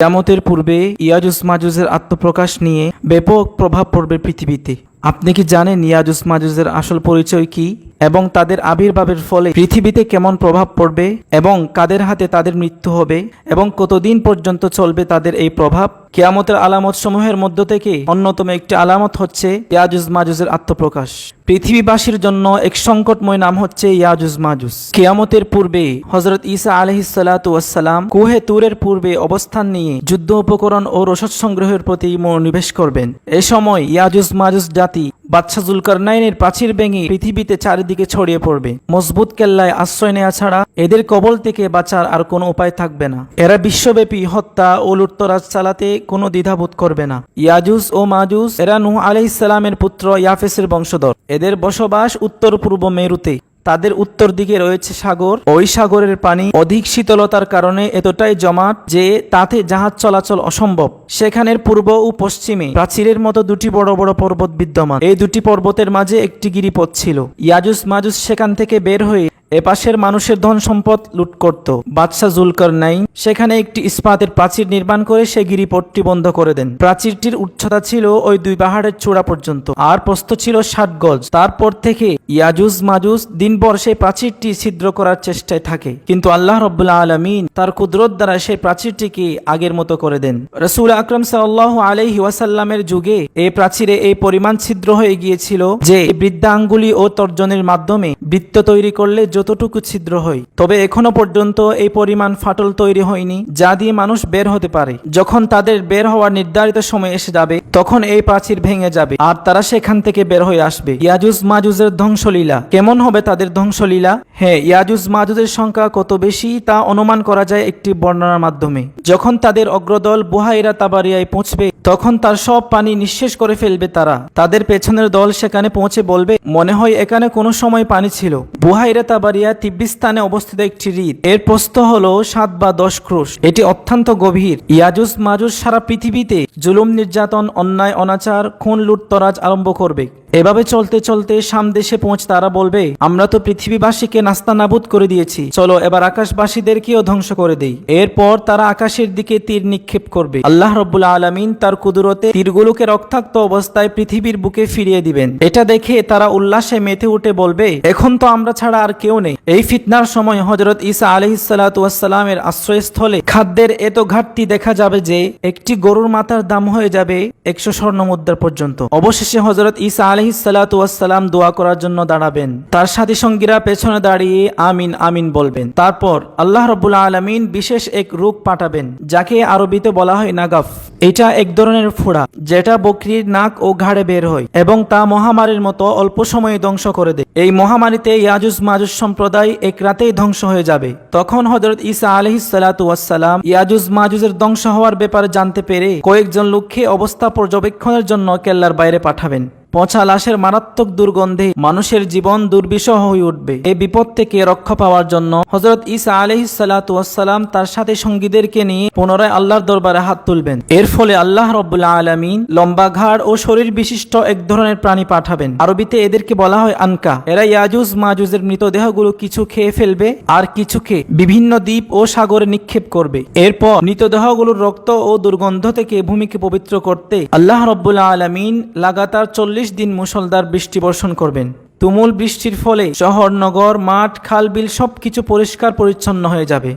কিয়ামতের পূর্বে ইয়াজুস মাজুজের আত্মপ্রকাশ নিয়ে ব্যাপক প্রভাব পড়বে পৃথিবীতে। আপনি কি জানেন ইয়াজুস মাজুজের আসল পরিচয় কি? এবং তাদের আবির্ভাবের ফলে পৃথিবীতে কেমন প্রভাব পড়বে? এবং কাদের হাতে তাদের মৃত্যু হবে? এবং কতদিন পর্যন্ত চলবে তাদের এই প্রভাব? কেয়ামতের আলামত সমূহের মধ্য থেকে অন্যতম একটি আলামত হচ্ছে ইয়াজুজ মাজুজের আত্মপ্রকাশ। পৃথিবীবাসীর জন্য এক সংকটময় নাম হচ্ছে ইয়াজুজ মাজুজ। কেয়ামতের পূর্বে হজরত ঈসা আলহিসাল্লাম কুহে তুরের পূর্বে অবস্থান নিয়ে যুদ্ধ উপকরণ ও রসদ সংগ্রহের প্রতি মনোনিবেশ করবেন। এ সময় ইয়াজুজ মাজুজ জাতি বাদশাহ জুলকারনাইনের প্রাচীর ভেঙে পৃথিবীতে চারিদিকে ছড়িয়ে পড়বে। মজবুত কেল্লায় আশ্রয় নেওয়া ছাড়া এদের কবল থেকে বাঁচার আর কোনো উপায় থাকবে না। এরা বিশ্বব্যাপী হত্যা ও লুটতরাজ চালাতে কোনো দ্বিধাবোধ করবে না। ইয়াজুস ও মাজুজ এরা নুহ আলাইসালামের পুত্র ইয়াফেসের বংশধর। এদের বসবাস উত্তর পূর্ব মেরুতে। তাদের উত্তর দিকে রয়েছে সাগর। ওই সাগরের পানি অধিক শীতলতার কারণে এতটাই জমাট যে তাতে জাহাজ চলাচল অসম্ভব। সেখানের পূর্ব ও পশ্চিমে প্রাচীরের মতো দুটি বড় বড় পর্বত বিদ্যমান। এই দুটি পর্বতের মাঝে একটি গিরিপথ ছিল। ইয়াজুস মাজুস সেখান থেকে বের হয়ে এপাশের মানুষের ধন সম্পদ লুট করত। বাদশাহ জুলকার নাইন সেখানে একটি ইস্পাতের প্রাচীর নির্মাণ করে সে গিরিপথটি বন্ধ করে দেন। প্রাচীরটির উচ্চতা ছিল ওই দুই পাহাড়ের চূড়া পর্যন্ত। আর প্রস্থ ছিল ষাট গজ। তারপর থেকে ইয়াজুজ মাজুজ দিনভর সেই প্রাচীরটি ছিদ্র করার চেষ্টায় থাকে। কিন্তু আল্লাহ রব্বুল্লা আলমিন তার কুদরত দ্বারা সেই প্রাচীরটিকে আগের মতো করে দেন। রসুল আকরম সাল্লাহ আলহি ওয়াসাল্লামের যুগে এই প্রাচীরে এই পরিমাণ ছিদ্র হয়ে গিয়েছিল যে বৃদ্ধা বৃদ্ধাঙ্গুলি ও তর্জনের মাধ্যমে বৃত্ত তৈরি করলে যতটুকু ছিদ্র হয়। তবে এখনও পর্যন্ত এই পরিমাণ ফাটল তৈরি হয়নি, যা দিয়ে মানুষ বের হতে পারে। যখন তাদের বের হওয়ার নির্ধারিত সময় এসে যাবে, তখন এই প্রাচীর ভেঙে যাবে, আর তারা সেখান থেকে বের হয়ে আসবে। ইয়াজুজ মাজুজের ধ্বংসলীলা। কেমন হবে তাদের ধ্বংসলীলা? হ্যাঁ ইয়াজুজ মাজুজের সংখ্যা কত বেশি, তা অনুমান করা যায় একটি বর্ণনার মাধ্যমে। যখন তাদের অগ্রদল বুহাইরা তাবারিয়ায় পৌঁছবে, তখন তার সব পানি নিঃশেষ করে ফেলবে তারা। তাদের পেছনের দল সেখানে পৌঁছে বলবে, মনে হয় এখানে কোনো সময় পানি ছিল। বুহাইরা তাবারিয়া তিব্বিস্তানে অবস্থিত একটি হ্রদ। এর প্রস্থ হল সাত বা দশ ক্রোশ। এটি অত্যন্ত গভীর। ইয়াজুস মাজুস সারা পৃথিবীতে জুলুম, নির্যাতন, অন্যায়, অনাচার, খুন, লুটতরাজ আরম্ভ করবে। এভাবে চলতে চলতে সামদেশে পৌঁছ তারা বলবে, আমরা তো পৃথিবীবাসীকে নাস্তা নাবুদ করে দিয়েছি। চলো এবার আকাশবাসীদেরকেও ধ্বংস করে দেই। এরপর তারা আকাশের দিকে তীর নিক্ষেপ করবে। আল্লাহ রব্বুল আলমিন তার কুদরতে তীরগুলোকে রক্তাক্ত অবস্থায় পৃথিবীর বুকে ফিরিয়ে দিবেন। এটা দেখে তারা উল্লাসে মেতে উঠে বলবে, এখন তো আমরা ছাড়া আর কেউ নেই। এই ফিতনার সময় হজরত ঈসা আলহিসাল্লামের আশ্রয়স্থলে খাদ্যের এত ঘাটতি দেখা যাবে যে, একটি গরুর মাথার দাম হয়ে যাবে একশো স্বর্ণ মুদ্রা পর্যন্ত। অবশেষে হজরত ঈসা আলহিসাল্লাম দোয়া করার জন্য দাঁড়াবেন। তার সাথী সঙ্গীরা পেছনে দাঁড়িয়ে আমিন আমিন বলবেন। তারপর আল্লাহ রবুল্লা আলমিন বিশেষ এক রূপ পাঠাবেন, যাকে আরবিতে বলা হয় নাগাফ। এটা এক ধরনের ফোড়া, যেটা বকরির নাক ও ঘাড়ে বের হয় এবং তা মহামারীর মতো অল্প সময়ে ধ্বংস করে দেয়। এই মহামারীতে ইয়াজুজ মাজুজ সম্প্রদায় এক রাতেই ধ্বংস হয়ে যাবে। তখন হজরত ঈসা আলহিসাল্লাম ইয়াজুজ মাজুজের ধ্বংস হওয়ার ব্যাপারে জানতে পেরে কয়েকজন লোককে অবস্থা পর্যবেক্ষণের জন্য কেল্লার বাইরে পাঠাবেন। পচা লাশের মারাত্মক দুর্গন্ধে মানুষের জীবন দুর্বিষহ হয়ে উঠবে। এই বিপদ থেকে রক্ষা পাওয়ার জন্য হজরত ইসা আলহিসাল্লাম তার সাথে সঙ্গীদেরকে নিয়ে পুনরায় আল্লাহর দরবারে হাত তুলবেন। এর ফলে আল্লাহ রব্বুল্লাহ আলমিন লম্বা ঘাড় ও শরীর বিশিষ্ট এক ধরনের প্রাণী পাঠাবেন। আরবিতে এদেরকে বলা হয় আনকা। এরা ইয়াজুজ মাজুজের মৃতদেহগুলো কিছু খেয়ে ফেলবে আর কিছুকে বিভিন্ন দ্বীপ ও সাগরে নিক্ষেপ করবে। এরপর মৃতদেহগুলোর রক্ত ও দুর্গন্ধ থেকে ভূমিকে পবিত্র করতে আল্লাহ রব্বুল্লাহ আলমিন লাগাতার চল্লিশ দিন মুসলধার বৃষ্টি বর্ষণ করবেন। তুমুল বৃষ্টির ফলে শহর, নগর, মাঠ, খাল, বিল সবকিছু পরিষ্কার পরিচ্ছন্ন হয়ে যাবে।